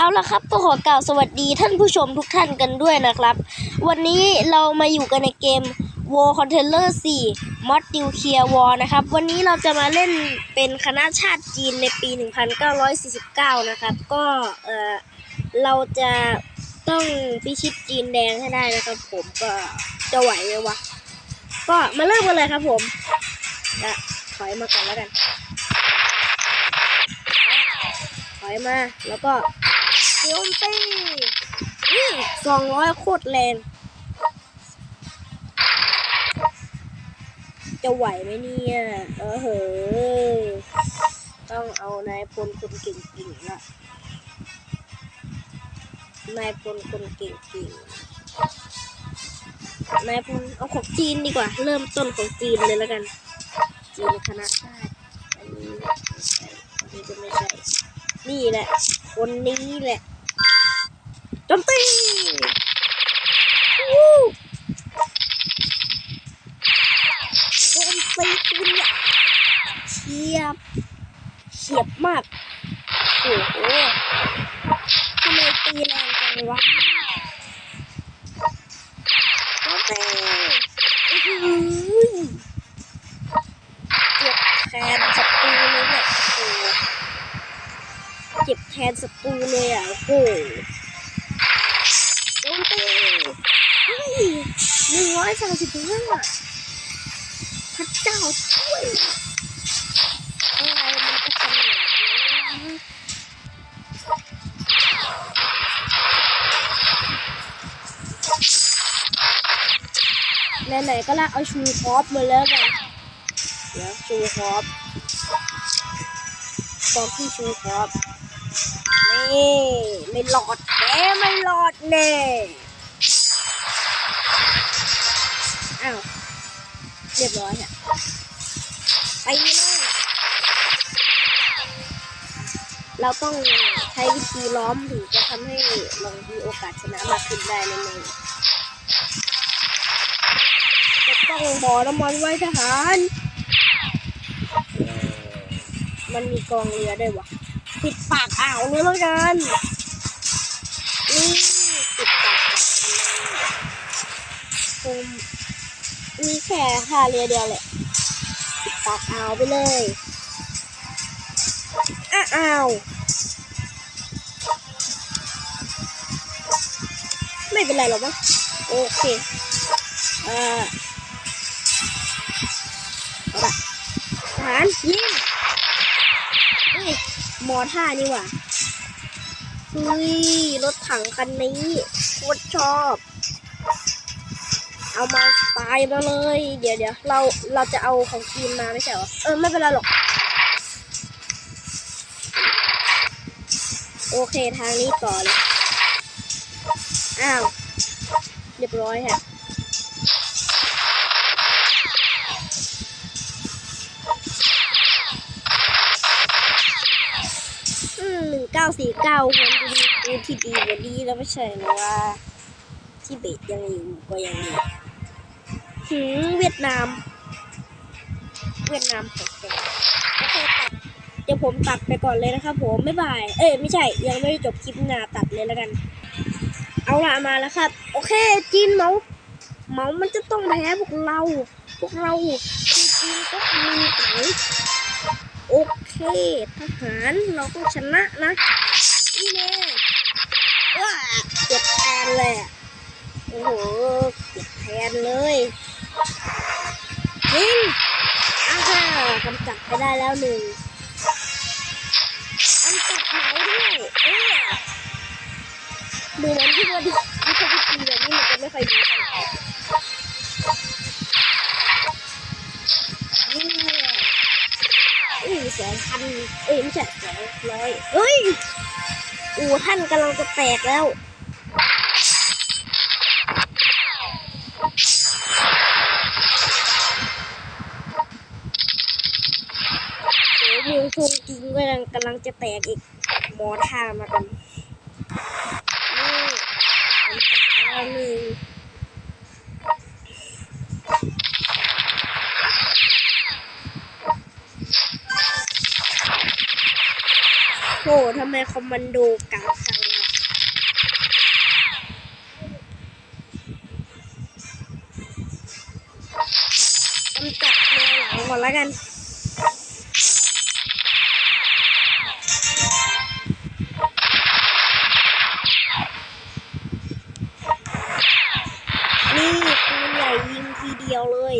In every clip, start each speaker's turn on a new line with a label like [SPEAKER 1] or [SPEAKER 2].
[SPEAKER 1] เอาละครับก็ขอกล่าวสวัสดีท่านผู้ชมทุกท่านกันด้วยนะครับ วันนี้เรามาอยู่กันในเกม War Controller 4 Mod Nuclear War นะครับ วันนี้เราจะมาเล่นเป็นคณะชาติจีนในปี 1949 นะครับ ก็เออเราจะต้องพิชิตจีนแดงให้ได้นะครับผมก็จะไหวไหมวะ ก็มาเริ่มกันเลยครับผมจะถอยมาก่อนแล้วกัน ถอยมาแล้วก็ โจมตีสองร้อยโคตรแรงจะไหวไหมเนี่ย เออเหอต้องเอานายพลคนเก่งๆละนายพลคนเก่งๆนายพลเอาของจีนดีกว่า เริ่มต้นของจีนเลยแล้วกัน จีนคณะชาติอันนี้ไม่ใช่อันนี้ก็ไม่ใช่ นี่แหละ คนนี้แหละ จมตีวู้โจมตีคุณเนี่ยเฉียบเฉียบมาก โอ้โหทำไมตีแรงจังวะโจมตีอื้อหือเจ็บแทนศัตรูเลยเนี่ยโอ้โหเจ็บแทนศัตรูเลยอะโอ้ ร้อยสามสิบห้าพระเจ้าช่วยอะไรมันจะขนาดนั้นนะไหนๆก็ลากเอาชูคอปมาแล้วกันเดี๋ยวชูคอปตอนที่ชูคอปนี่ไม่หลอดแน่ไม่หลอดแน่ อ้าวเรียบร้อยอะไปเลยเราต้องใช้วิธีล้อมถึงจะทำให้เรามีโอกาสชนะมากขึ้นได้นั่นเองจะต้องบ่อน้ำมันไว้ทหาร มันมีกองเรือด้วยวะปิดปากอ่าวเลยแล้วกัน แค่ท่าเรือเดียวแหละปิดปากอ่าไปเลยอ้าอ้าวไม่เป็นไรหรอกมั้งโอเคเอ่อเอาละหารยิงเฮ้ยมอท่านี่หว่าเฮ้ยรถถังคันนี้โคตรชอบ เอามาตายมาเลย เดี๋ยวเดี๋ยวเราเราจะเอาของทีมมาไม่ใช่เหรอ เออไม่เป็นไรหรอก โอเคทางนี้ต่อเลยอ้าว เรียบร้อยฮะอืมหนึ่งเก้าสี่เก้าควรจะมีปืนที่ดีกว่านี้แล้วไม่ใช่เหรอว่าที่เบตยังอยู่ก็ยังดี หืมเวียดนาม เวียดนามแข็งแกร่งโอเคตัดเดี๋ยวผมตัดไปก่อนเลยนะครับผมไม่บาย เอ้ยไม่ใช่ยังไม่ได้จบคลิปนาตัดเลยแล้วกัน เอาละมาแล้วครับ โอเคจีนเมาเมามันจะต้องแพ้พวกเรา พวกเราคือจีนก็มีหนโอเคทหารเราต้องชนะนะนี่แน่ว้าเจ็บแทนเลยโอ้โหเจ็บแทนเลย ยิงอ้าวค่ะกำจัดไปได้แล้วหนึ่งกำจัดเหมาด้วยเออดูเหมือนที่ว่าดิวิธีวิธีแบบนี้มันจะไม่ค่อยดีเท่าไหร่อุ้ยสองพันเอ้ยไม่ใช่แสองร้อยเอ้ยอู่ท่านกำลังจะแตกแล้ว พุจริงก็ยังกำลังจะแตกอีกหมอทามากันนี่ผมจัดไปแล้โหทำไมคอมมานโดกาสังกำจัดแมวหลังหมดแล้วกัน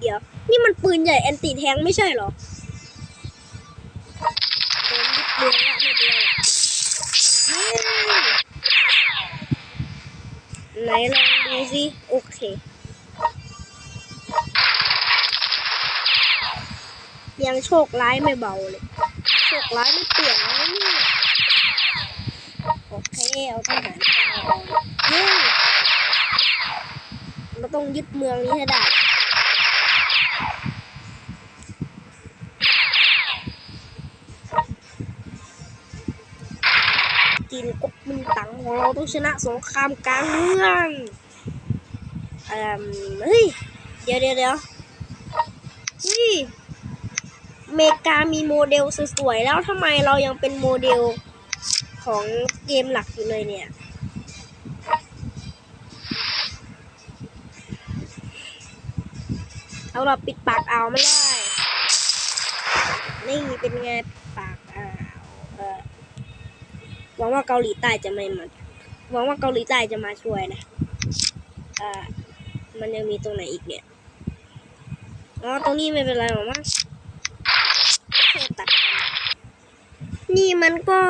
[SPEAKER 1] เดียว นี่มันปืนใหญ่แอนติแทงไม่ใช่หรอโดนยึดเมืองละไม่เป็นไรเฮ้ยไหนลองดูสิโอเค ยังโชคร้ายไม่เบาเลย โชคร้ายไม่เปลี่ยนนะเนี่ยโอเคเอาทหารเข้ามาก่อนเฮ้ยเราต้องยึดเมืองนี้ให้ไดู้้ชนะสงครามกลางเมืองเอ่มเฮ้ย เดี๋ยวเดี๋ยวเดี๋ยวเฮ้ยเมกามีโมเดลสวยๆแล้วทำไมเรายังเป็นโมเดลของเกมหลักอยู่เลยเนี่ยเอาเราปิดปากอ่าวไม่ได้ นี่เป็นไงปากอ่าวเออหวังว่าเกาหลีใต้จะไม่มา หวังว่าเกาหลีใต้จะมาช่วยนะอ่ามันยังมีตรงไหนอีกเนี่ยอ๋อตรงนี้ไม่เป็นไรหรอกมั้งตัดนี่มันก็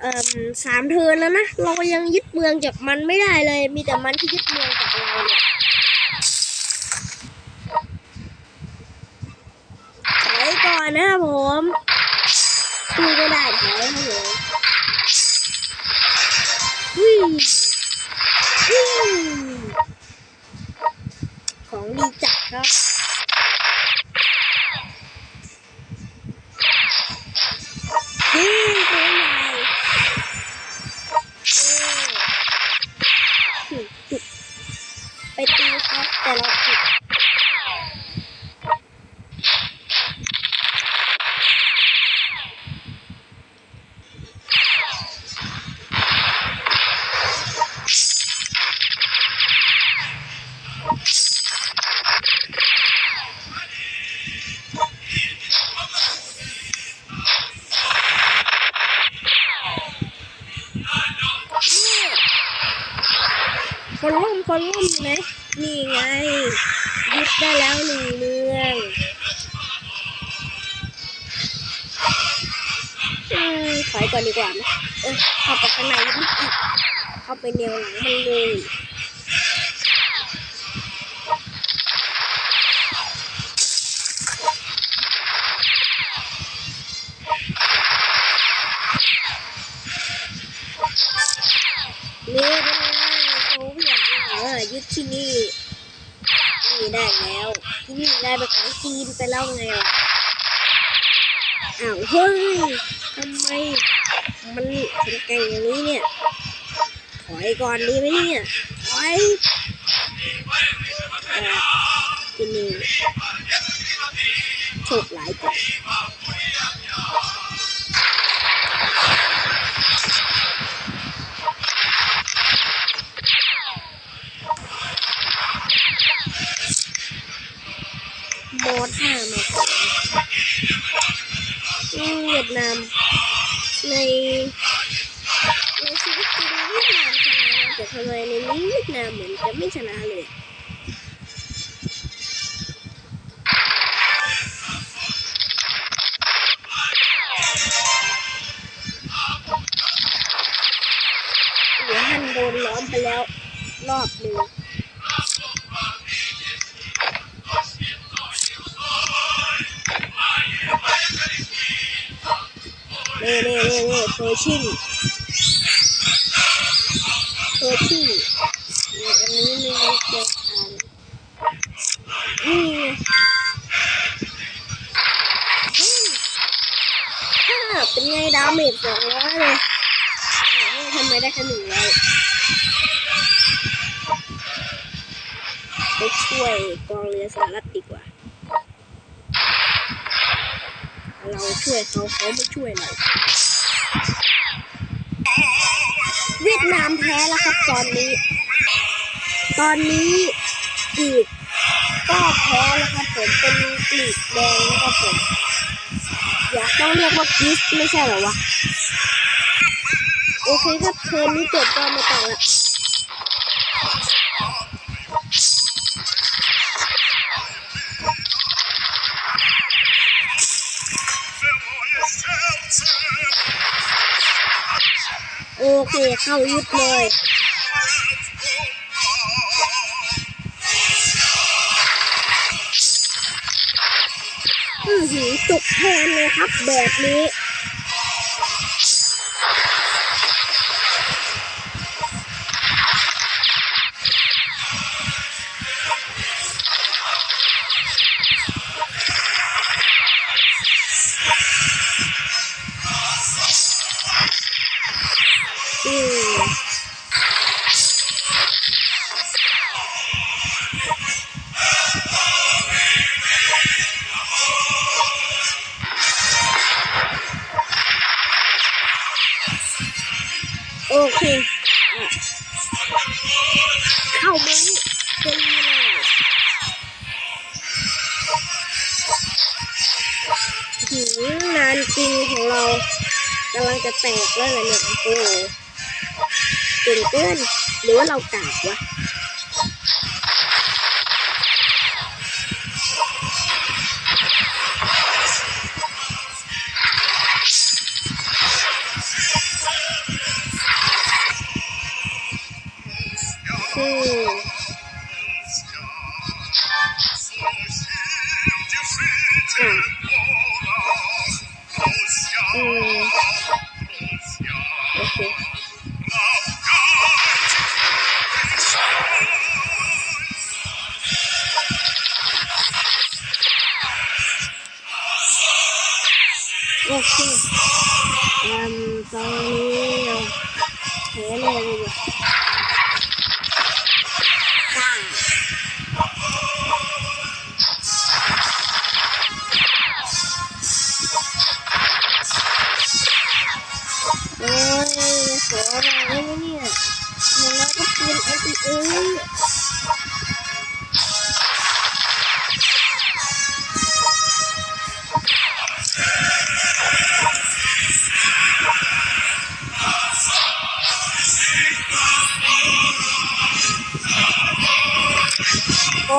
[SPEAKER 1] เอ่มสามเทินแล้วนะ เรายังยึดเมืองจากมันไม่ได้เลย มีแต่มันที่ยึดเมืองจากเราเนี่ยถอยก่อนนะครับผมคุยไม่ได้ถอยครับผม ของดีจัดครับยิงตัวใหญ่เออจุดไปตีครับแต่เรา คนล่มคนล่มอยู่ไหมนี่ไงยึดได้แล้วหนึ่งเมืองถอยก่อนดีกว่าไหมเออเข้าไปข้างในเข้าไปแนวหลังมันเลย จีนไปแล้วไงล่ะอ้าวเฮ้ยทำไมมันแข็งแกร่งอย่างนี้เนี่ยถอยก่อนดีไหมเนี่ยถอยกินหนึ่งโชคหลายจัง เวียดนาม ในในชีวิตจริงเวียดนามชนะนะแต่ทำไมในนี้เวียดนามเหมือนจะไม่ชนะเลย น่เน่เน่เน่เพอร์ชิ่งเพอร์ชิ่งอันนี้มีมันเกิดทานนี่ไงอืมฮ่าเป็นไงดาเมจสองร้อยเลยทำไมได้แค่หนึ่งร้อยไปช่วยกองเรือสหรัฐดีกว่า เราช่วยเขาเขาไม่ช่วยเราเวียดนามแพ้แล้วครับตอนนี้ ตอนนี้อีกก็แพ้นะครับผมเป็นกลีกแดงนะครับผมอยากต้องเรียกว่ากิสไม่ใช่เหรอวะโอเคครับเทิร์นนี้จบก็ไม่ต้องละ โอเค เข้ายึดเลยอือหือตกแทนเลยครับแบบนี้ อืมโอเคเข้ามานี่เป็นเลยหือนานจริงของเรากำลังจะแตกแล้วเนี่ยโอ้ เก่งเกินหรือว่าเรากากวะอืม อเคอืมตอนนี้เราแพ้เลยเลย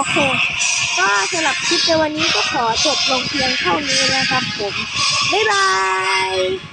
[SPEAKER 1] เค ก็สำหรับคลิปในวันนี้ก็ขอจบลงเพียงเท่านี้นะครับผม บ๊ายบาย